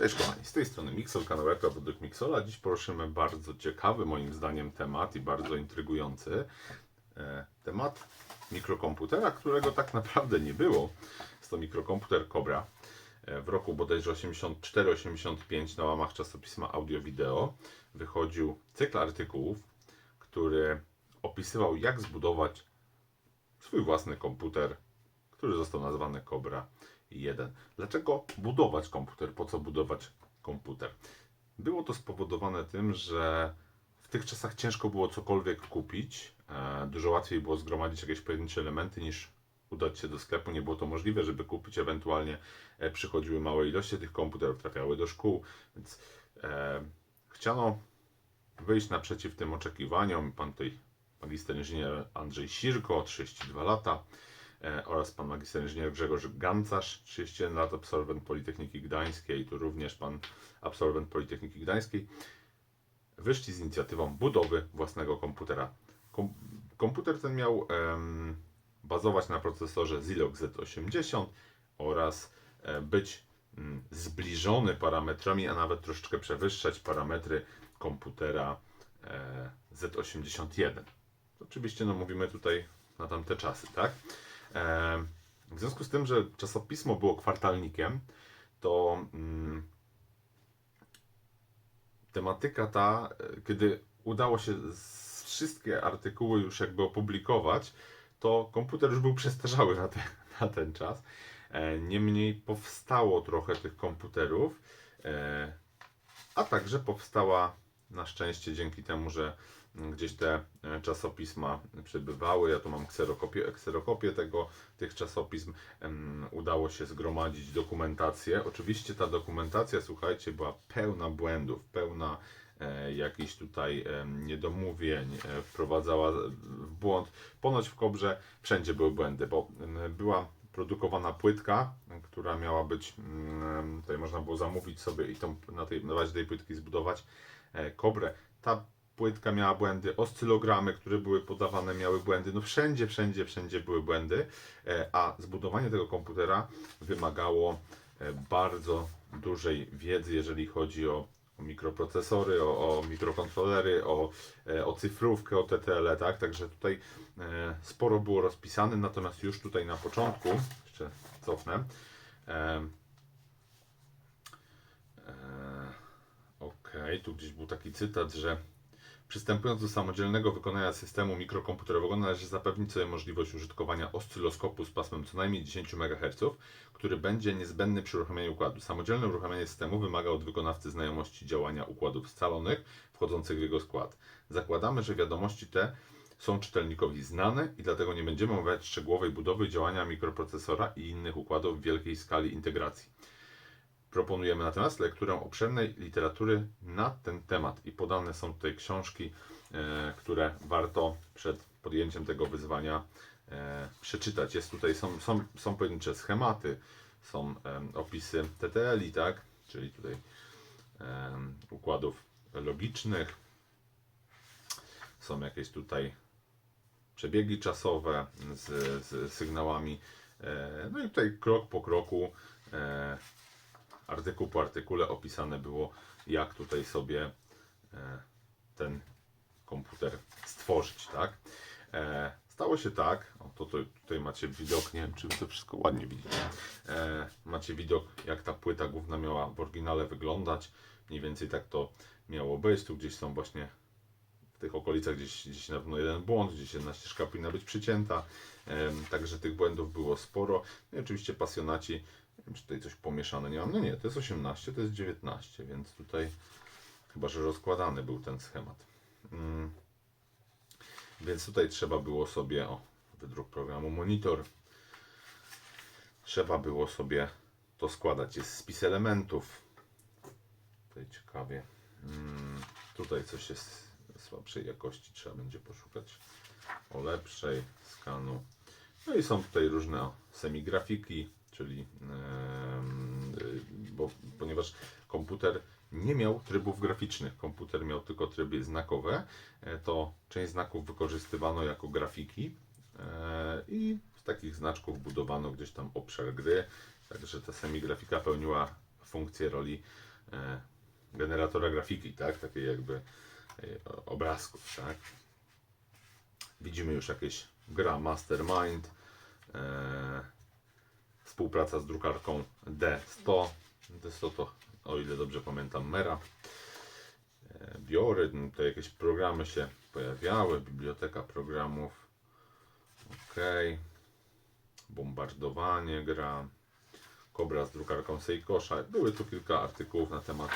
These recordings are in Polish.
Cześć kochani, z tej strony Mixol, kanał Ekra według Mixola. Dziś poruszymy bardzo ciekawy moim zdaniem temat i bardzo intrygujący. E, Temat mikrokomputera, którego tak naprawdę nie było. Jest to mikrokomputer Cobra. E, W roku bodajże 84-85 na łamach czasopisma Audio-Wideo wychodził cykl artykułów, który opisywał jak zbudować swój własny komputer, który został nazwany Cobra 1. Dlaczego budować komputer? Po co budować komputer? Było to spowodowane tym, że w tych czasach ciężko było cokolwiek kupić. E, Dużo łatwiej było zgromadzić jakieś pojedyncze elementy niż udać się do sklepu. Nie było to możliwe, żeby kupić. Ewentualnie e, przychodziły małe ilości tych komputerów, trafiały do szkół, więc e, chciano wyjść naprzeciw tym oczekiwaniom. Pan tutaj magister inżynier Andrzej Sirko, 32 lata oraz pan magister inżynier Grzegorz Gancarz, 31 lat, absolwent Politechniki Gdańskiej, tu również pan absolwent Politechniki Gdańskiej, wyszli z inicjatywą budowy własnego komputera. Kom komputer ten miał em, bazować na procesorze Zilog Z80 oraz e, być mm, zbliżony parametrami, a nawet troszeczkę przewyższać parametry komputera e, Z81. Oczywiście no, mówimy tutaj na tamte czasy, tak? E, w związku z tym, że czasopismo było kwartalnikiem, to mm, tematyka ta, e, kiedy udało się wszystkie artykuły już jakby opublikować, to komputer już był przestarzały na, te, na ten czas. E, Niemniej powstało trochę tych komputerów, a także powstała na szczęście dzięki temu, że gdzieś te e, czasopisma przebywały. Ja tu mam kserokopię, kserokopię tego, tych czasopism. Udało się zgromadzić dokumentację. Oczywiście ta dokumentacja, słuchajcie, była pełna błędów, pełna e, jakichś tutaj niedomówień, e, wprowadzała w błąd. Ponoć w Kobrze wszędzie były błędy, bo była produkowana płytka, która miała być, mm, tutaj można było zamówić sobie i tą, na, tej, na bazie tej płytki zbudować Kobrę. Ta płytka miała błędy, oscylogramy, które były podawane, miały błędy. No wszędzie, wszędzie, wszędzie były błędy, e, a zbudowanie tego komputera wymagało e, bardzo dużej wiedzy, jeżeli chodzi o, o mikroprocesory, o, o mikrokontrolery, o, e, o cyfrówkę, o TTL, tak? Także tutaj e, sporo było rozpisane, natomiast już tutaj na początku, jeszcze cofnę, e, e, Okej, tu gdzieś był taki cytat, że przystępując do samodzielnego wykonania systemu mikrokomputerowego należy zapewnić sobie możliwość użytkowania oscyloskopu z pasmem co najmniej 10 MHz, który będzie niezbędny przy uruchamianiu układu. Samodzielne uruchamianie systemu wymaga od wykonawcy znajomości działania układów scalonych wchodzących w jego skład. Zakładamy, że wiadomości te są czytelnikowi znane i dlatego nie będziemy omawiać szczegółowej budowy działania mikroprocesora i innych układów w wielkiej skali integracji. Proponujemy natomiast lekturę obszernej literatury na ten temat i podane są tutaj książki, e, które warto przed podjęciem tego wyzwania e, przeczytać. Jest tutaj, są, są, są pojedyncze schematy, są opisy TTL-i, tak? czyli tutaj układów logicznych, są jakieś tutaj przebiegi czasowe z, z sygnałami. E, No i tutaj krok po kroku artykuł po artykule opisane było, jak tutaj sobie e, ten komputer stworzyć, tak? E, Stało się tak, o, to, to tutaj macie widok, nie wiem czy to wszystko ładnie widzicie, e, macie widok jak ta płyta główna miała w oryginale wyglądać, mniej więcej tak to miało być, tu gdzieś są właśnie w tych okolicach gdzieś, gdzieś na pewno jeden błąd, gdzieś jedna ścieżka powinna być przycięta, także tych błędów było sporo. No i oczywiście pasjonaci, wiem czy tutaj coś pomieszane nie mam, no nie, to jest 18, to jest 19, więc tutaj chyba, że rozkładany był ten schemat. Mm. Więc tutaj trzeba było sobie, o, wydruk programu monitor, trzeba było sobie to składać. Jest spis elementów. Tutaj ciekawie. Mm, tutaj coś jest słabszej jakości, trzeba będzie poszukać o lepszej skanu. No i są tutaj różne semigrafiki, czyli bo, ponieważ komputer nie miał trybów graficznych, komputer miał tylko tryby znakowe, e, to część znaków wykorzystywano jako grafiki e, i z takich znaczków budowano gdzieś tam obszar gry, także ta semigrafika pełniła funkcję roli e, generatora grafiki, tak? Takiej jakby obrazków, tak? Widzimy już jakieś gra Mastermind, współpraca z drukarką D100, D100 to, o ile dobrze pamiętam, Mera. E, Biory, no, to jakieś programy się pojawiały, biblioteka programów, ok, bombardowanie gra, Kobra z drukarką Seikosza. Były tu kilka artykułów na temat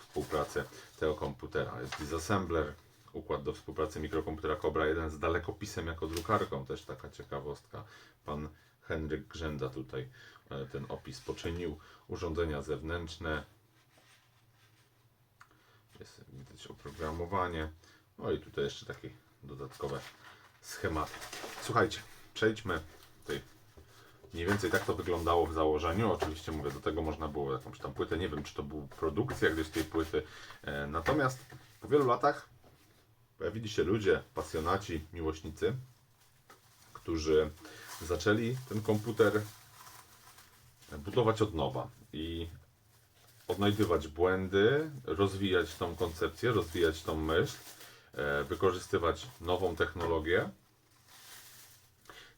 współpracy tego komputera. Jest disassembler, układ do współpracy mikrokomputera Cobra 1 z dalekopisem jako drukarką, też taka ciekawostka. Pan Henryk Grzęda tutaj e, ten opis poczynił. Urządzenia zewnętrzne, jest widać oprogramowanie. No i tutaj jeszcze takie dodatkowe schematy. Słuchajcie, przejdźmy tutaj. Mniej więcej tak to wyglądało w założeniu. Oczywiście mówię, do tego można było jakąś tam płytę. Nie wiem, czy to była produkcja gdzieś tej płyty. E, Natomiast po wielu latach pojawili się ludzie, pasjonaci, miłośnicy, którzy zaczęli ten komputer budować od nowa i odnajdywać błędy, rozwijać tą koncepcję, rozwijać tą myśl, e, wykorzystywać nową technologię.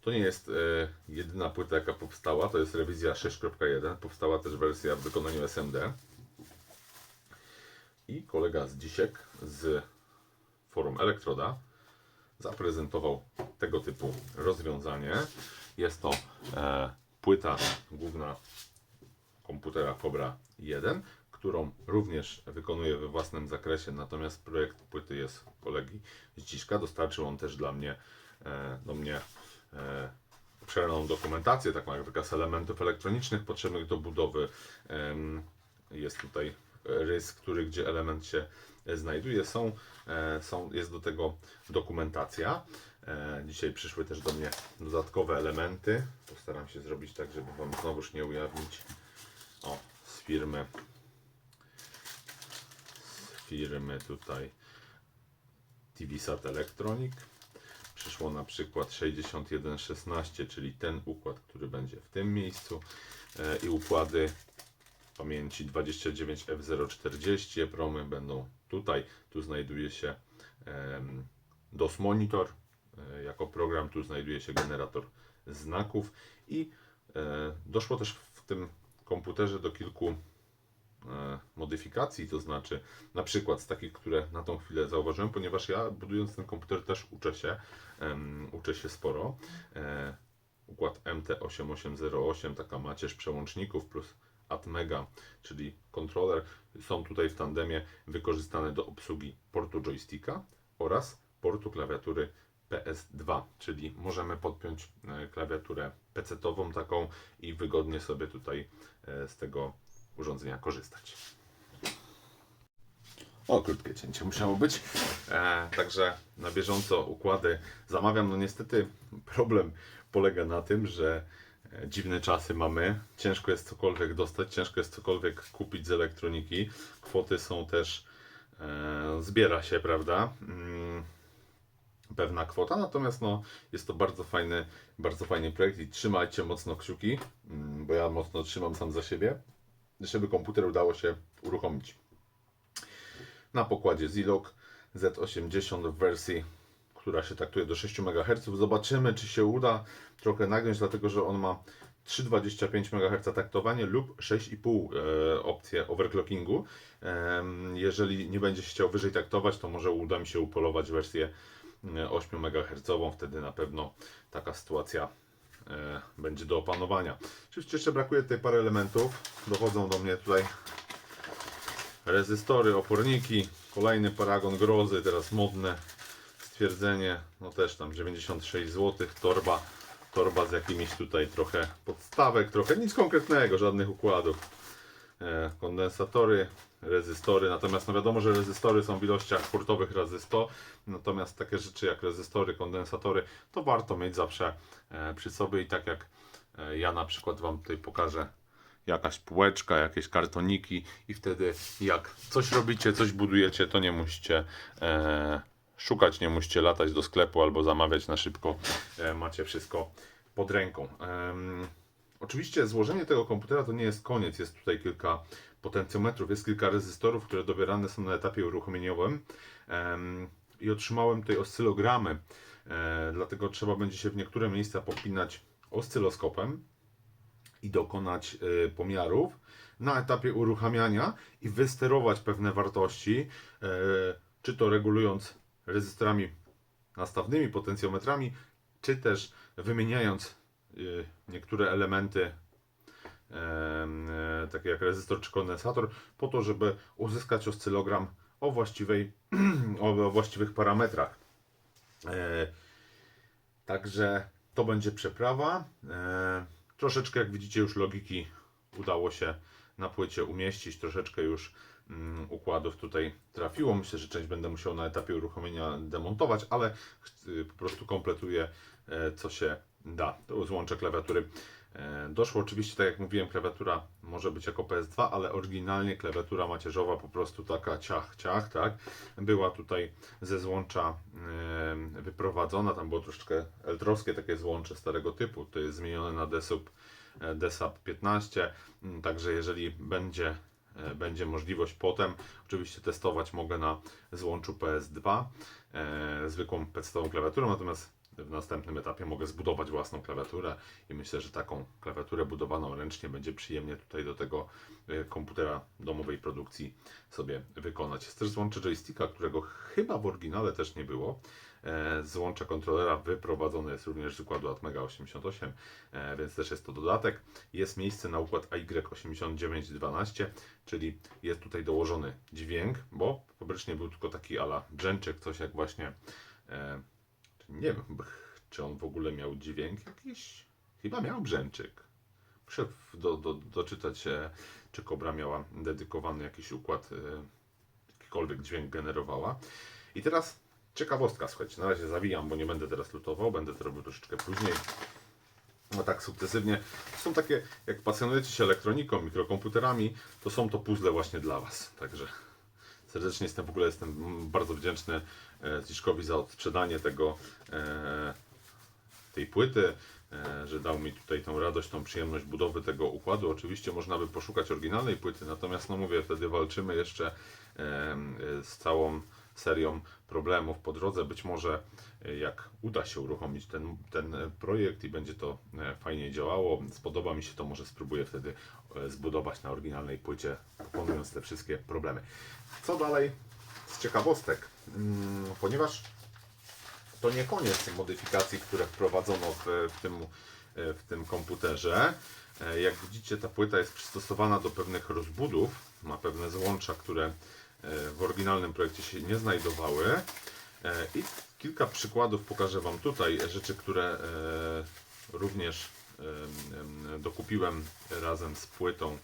To nie jest e, jedyna płyta, jaka powstała, to jest rewizja 6.1. Powstała też wersja w wykonaniu SMD. I kolega z Dzisiek z forum Elektroda zaprezentował tego typu rozwiązanie. Jest to e, płyta główna komputera Cobra 1, którą również wykonuję we własnym zakresie, natomiast projekt płyty jest kolegi Zdziszka. Dostarczył on też dla mnie, e, do mnie e, obszerną dokumentację, taką jak wykaz elementów elektronicznych potrzebnych do budowy. Em, Jest tutaj rys, który, gdzie element się znajduje. Są, e, są, jest do tego dokumentacja. E, Dzisiaj przyszły też do mnie dodatkowe elementy. Postaram się zrobić tak, żeby Wam znowuż nie ujawnić o, z firmy z firmy tutaj TVSat Electronic przyszło na przykład 6116, czyli ten układ, który będzie w tym miejscu e, i układy pamięci 29F040 EPROMy będą tutaj. Tu znajduje się DOS Monitor e, jako program, tu znajduje się generator znaków i e, doszło też w tym komputerze do kilku e, modyfikacji, to znaczy na przykład z takich, które na tą chwilę zauważyłem, ponieważ ja budując ten komputer też uczę się, uczę się sporo. Układ MT8808, taka macierz przełączników plus Atmega, czyli kontroler, są tutaj w tandemie wykorzystane do obsługi portu joysticka oraz portu klawiatury PS2, czyli możemy podpiąć e, klawiaturę PC-tową taką i wygodnie sobie tutaj e, z tego urządzenia korzystać. O, krótkie cięcie musiało być. E, także na bieżąco układy zamawiam. No niestety problem polega na tym, że dziwne czasy mamy. Ciężko jest cokolwiek dostać, ciężko jest cokolwiek kupić z elektroniki. Kwoty są też, e, zbiera się, prawda? Mm, pewna kwota, natomiast no, jest to bardzo fajny, bardzo fajny projekt i trzymajcie mocno kciuki, mm, bo ja mocno trzymam sam za siebie, żeby komputer udało się uruchomić. Na pokładzie Zilog Z80 w wersji, która się taktuje do 6 MHz. Zobaczymy, czy się uda trochę nagiąć, dlatego że on ma 3,25 MHz taktowanie lub 6,5 e, opcję overclockingu. Em, Jeżeli nie będzie się chciał wyżej taktować, to może uda mi się upolować wersję e, 8 MHz. Wtedy na pewno taka sytuacja e, będzie do opanowania. Oczywiście jeszcze brakuje tutaj parę elementów. Dochodzą do mnie tutaj rezystory, oporniki, kolejny paragon grozy, teraz modne stwierdzenie, no też tam 96 zł, torba, torba z jakimiś tutaj trochę podstawek, trochę nic konkretnego, żadnych układów. E, kondensatory, rezystory, natomiast no wiadomo, że rezystory są w ilościach hurtowych razy 100, natomiast takie rzeczy jak rezystory, kondensatory, to warto mieć zawsze e, przy sobie i tak jak e, ja na przykład Wam tutaj pokażę jakaś półeczka, jakieś kartoniki i wtedy jak coś robicie, coś budujecie, to nie musicie e, szukać, nie musicie latać do sklepu albo zamawiać na szybko. E, macie wszystko pod ręką. Oczywiście złożenie tego komputera to nie jest koniec. Jest tutaj kilka potencjometrów, jest kilka rezystorów, które dobierane są na etapie uruchomieniowym i otrzymałem tutaj oscylogramy, e, dlatego trzeba będzie się w niektóre miejsca popinać oscyloskopem i dokonać e, pomiarów na etapie uruchamiania i wysterować pewne wartości, czy to regulując rezystorami nastawnymi, potencjometrami, czy też wymieniając y, niektóre elementy, em, e, takie jak rezystor czy kondensator, po to, żeby uzyskać oscylogram o, właściwej, o właściwych parametrach. E, Także to będzie przeprawa. E, Troszeczkę, jak widzicie, już logiki udało się na płycie umieścić. Troszeczkę już układów tutaj trafiło. Myślę, że część będę musiał na etapie uruchomienia demontować, ale ch- po prostu kompletuję e, co się da. To złącze klawiatury. E, Doszło oczywiście, tak jak mówiłem, klawiatura może być jako PS2, ale oryginalnie klawiatura macierzowa po prostu taka ciach, ciach, tak? Była tutaj ze złącza e, wyprowadzona, tam było troszeczkę eltrowskie takie złącze starego typu, to jest zmienione na DSUB, DSAP 15, Mm, także jeżeli będzie będzie możliwość potem. Oczywiście testować mogę na złączu PS2 e, zwykłą podstawową klawiaturą, natomiast w następnym etapie mogę zbudować własną klawiaturę i myślę, że taką klawiaturę budowaną ręcznie będzie przyjemnie tutaj do tego e, komputera domowej produkcji sobie wykonać. Jest też złącze joysticka, którego chyba w oryginale też nie było. E, Złącze kontrolera wyprowadzone jest również z układu Atmega 88, e, więc też jest to dodatek. Jest miejsce na układ AY8912, czyli jest tutaj dołożony dźwięk, bo fabrycznie był tylko taki ala brzęczek, coś jak właśnie, e, nie wiem, czy on w ogóle miał dźwięk jakiś, chyba miał brzęczyk. Muszę do, do, doczytać czy Kobra miała dedykowany jakiś układ, jakikolwiek dźwięk generowała. I teraz ciekawostka, słuchajcie, na razie zawijam, bo nie będę teraz lutował, będę to robił troszeczkę później. No tak sukcesywnie. To są takie, jak pasjonujecie się elektroniką, mikrokomputerami, to są to puzzle właśnie dla Was. Także serdecznie jestem, w ogóle jestem bardzo wdzięczny e, Zdziszkowi za odsprzedanie tego, e, tej płyty, e, że dał mi tutaj tą radość, tą przyjemność budowy tego układu. Oczywiście można by poszukać oryginalnej płyty, natomiast no mówię, wtedy walczymy jeszcze e, e, z całą serią problemów po drodze. Być może e, jak uda się uruchomić ten, ten projekt i będzie to e, fajnie działało, spodoba mi się to, może spróbuję wtedy e, zbudować na oryginalnej płycie, pokonując te wszystkie problemy. Co dalej z ciekawostek? Mm, Ponieważ to nie koniec modyfikacji, które wprowadzono w, w, tym, w tym komputerze. Jak widzicie, ta płyta jest przystosowana do pewnych rozbudów, ma pewne złącza, które w oryginalnym projekcie się nie znajdowały. E, I kilka przykładów pokażę Wam tutaj, rzeczy, które e, również em, em, dokupiłem razem z płytą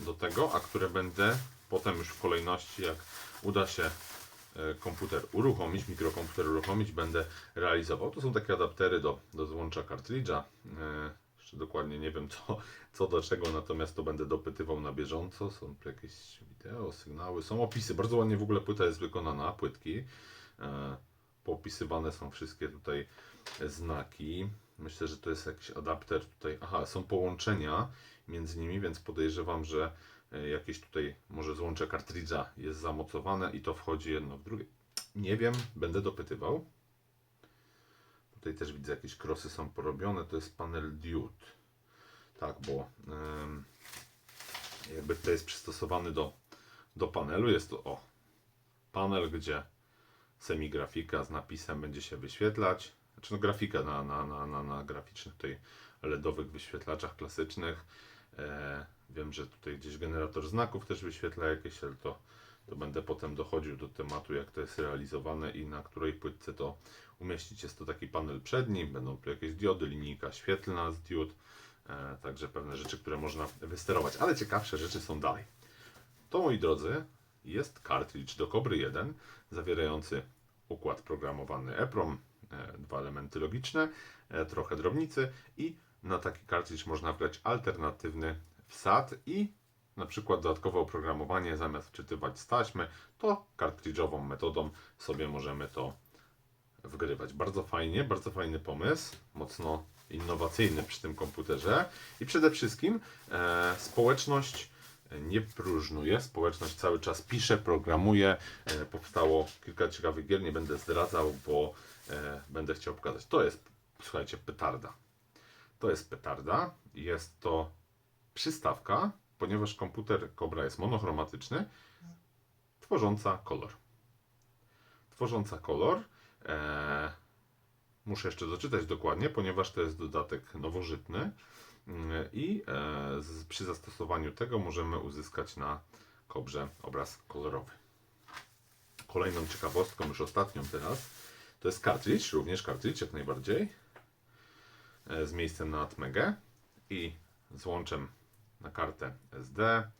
do tego, a które będę potem już w kolejności, jak uda się e, komputer uruchomić, mikrokomputer uruchomić, będę realizował. To są takie adaptery do, do złącza kartridża. Jeszcze dokładnie nie wiem co, co do czego, natomiast to będę dopytywał na bieżąco. Są tu jakieś wideo, sygnały, są opisy. Bardzo ładnie w ogóle płyta jest wykonana, płytki. E, Poopisywane są wszystkie tutaj znaki. Myślę, że to jest jakiś adapter tutaj. Aha, są połączenia między nimi, więc podejrzewam, że e, jakieś tutaj może złącze kartridża jest zamocowane i to wchodzi jedno w drugie. Nie wiem, będę dopytywał. Tutaj też widzę jakieś krosy są porobione. To jest panel diode. Tak, bo jakby to jest przystosowany do, do panelu. Jest to o panel, gdzie semigrafika z napisem będzie się wyświetlać. Znaczy no grafika na, na, na, na, na graficznych tutaj LEDowych wyświetlaczach klasycznych. E, wiem, że tutaj gdzieś generator znaków też wyświetla jakieś, ale to, to będę potem dochodził do tematu, jak to jest realizowane i na której płytce to umieścić. Jest to taki panel przedni, będą tu jakieś diody, linijka świetlna z diod, e, także pewne rzeczy, które można wysterować, ale ciekawsze rzeczy są dalej. To, moi drodzy, jest kartridż do Cobry 1 zawierający układ programowany EPROM, e, dwa elementy logiczne, e, trochę drobnicy i na taki kartridż można wgrać alternatywny wsad i na przykład dodatkowe oprogramowanie zamiast wczytywać z taśmy, to kartridżową metodą sobie możemy to wgrywać. Bardzo fajnie, bardzo fajny pomysł, mocno innowacyjny przy tym komputerze i przede wszystkim e, społeczność nie próżnuje. Społeczność cały czas pisze, programuje. E, Powstało kilka ciekawych gier, nie będę zdradzał, bo e, będę chciał pokazać. To jest, słuchajcie, petarda. To jest petarda. Jest to przystawka, ponieważ komputer Cobra jest monochromatyczny, tworząca kolor. Tworząca kolor. E, muszę jeszcze doczytać dokładnie, ponieważ to jest dodatek nowożytny. I e, z, przy zastosowaniu tego możemy uzyskać na kobrze obraz kolorowy. Kolejną ciekawostką, już ostatnią teraz, to jest kartridż, również kartridż jak najbardziej, e, z miejscem na Atmegę i z łączem na kartę SD.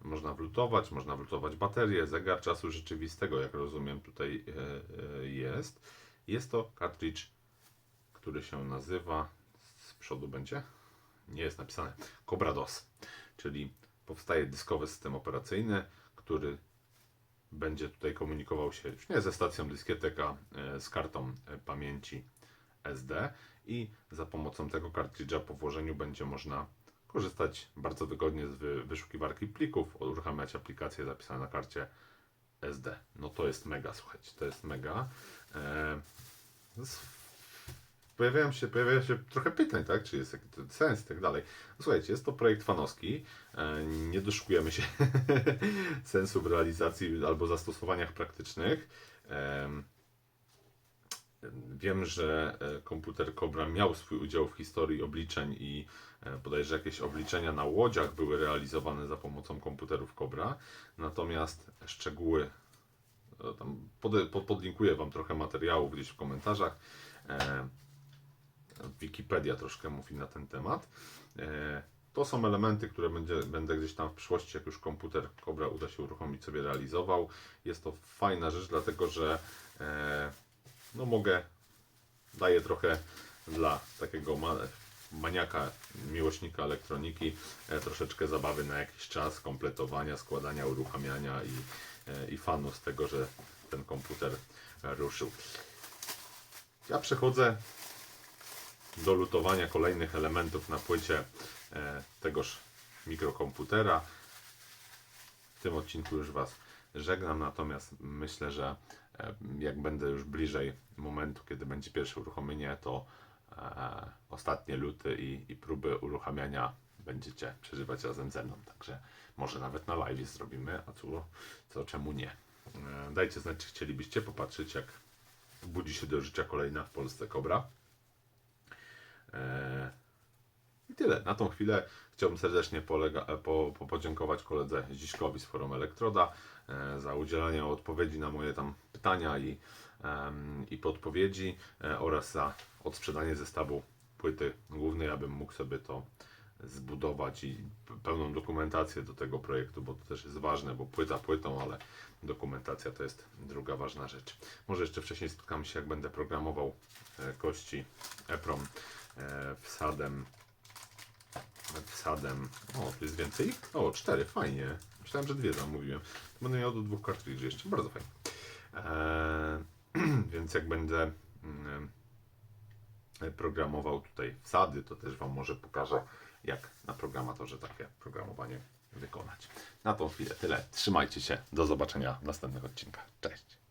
Można wlutować, można wlutować baterię, zegar czasu rzeczywistego, jak rozumiem tutaj e, e, jest. Jest to kartridż, który się nazywa, z przodu będzie, nie jest napisane, Cobra DOS, czyli powstaje dyskowy system operacyjny, który będzie tutaj komunikował się już nie ze stacją dyskietek, a e, z kartą pamięci SD i za pomocą tego kartridża po włożeniu będzie można korzystać bardzo wygodnie z wy- wyszukiwarki plików, uruchamiać aplikacje zapisane na karcie SD. No to jest mega, słuchajcie, to jest mega. E, Pojawiają się, pojawia się trochę pytań, tak? Czy jest jakiś sens i tak dalej. Słuchajcie, jest to projekt fanowski. E, Nie doszukujemy się sensu w realizacji albo zastosowaniach praktycznych. Em, Wiem, że e, komputer Cobra miał swój udział w historii obliczeń i e, bodajże jakieś obliczenia na łodziach były realizowane za pomocą komputerów Cobra. Natomiast szczegóły e, tam pod, pod, podlinkuję Wam trochę materiałów gdzieś w komentarzach. Wikipedia troszkę mówi na ten temat. To są elementy, które będzie, będę gdzieś tam w przyszłości, jak już komputer Cobra uda się uruchomić, sobie realizował. Jest to fajna rzecz, dlatego że no mogę, daję trochę dla takiego ma, maniaka, miłośnika elektroniki, e, troszeczkę zabawy na jakiś czas, kompletowania, składania, uruchamiania i, e, i fanu z tego, że ten komputer ruszył. Ja przechodzę do lutowania kolejnych elementów na płycie e, tegoż mikrokomputera. W tym odcinku już Was żegnam, natomiast myślę, że jak będę już bliżej momentu, kiedy będzie pierwsze uruchomienie, to e, ostatnie luty i, i próby uruchamiania będziecie przeżywać razem ze mną. Także może nawet na live zrobimy, a co, co czemu nie. E, dajcie znać, czy chcielibyście popatrzeć, jak budzi się do życia kolejna w Polsce kobra. I tyle. Na tą chwilę chciałbym serdecznie polega, e, po, po, podziękować koledze Ziśkowi z Forum Elektroda e, za udzielenie odpowiedzi na moje tam pytania i, em, i podpowiedzi e, oraz za odsprzedanie zestawu płyty głównej, abym mógł sobie to zbudować i pełną dokumentację do tego projektu, bo to też jest ważne, bo płyta płytą, ale dokumentacja to jest druga ważna rzecz. Może jeszcze wcześniej spotkamy się, jak będę programował e, kości EPROM e, wsadem wsadem, o tu jest więcej? O, cztery, fajnie myślałem, że dwie zamówiłem będę miał do dwóch kartridży jeszcze, bardzo fajnie e, więc jak będę mm, programował tutaj wsady, to też Wam może pokażę, jak na programatorze takie programowanie wykonać. Na tą chwilę tyle. Trzymajcie się. Do zobaczenia w następnych odcinkach. Cześć.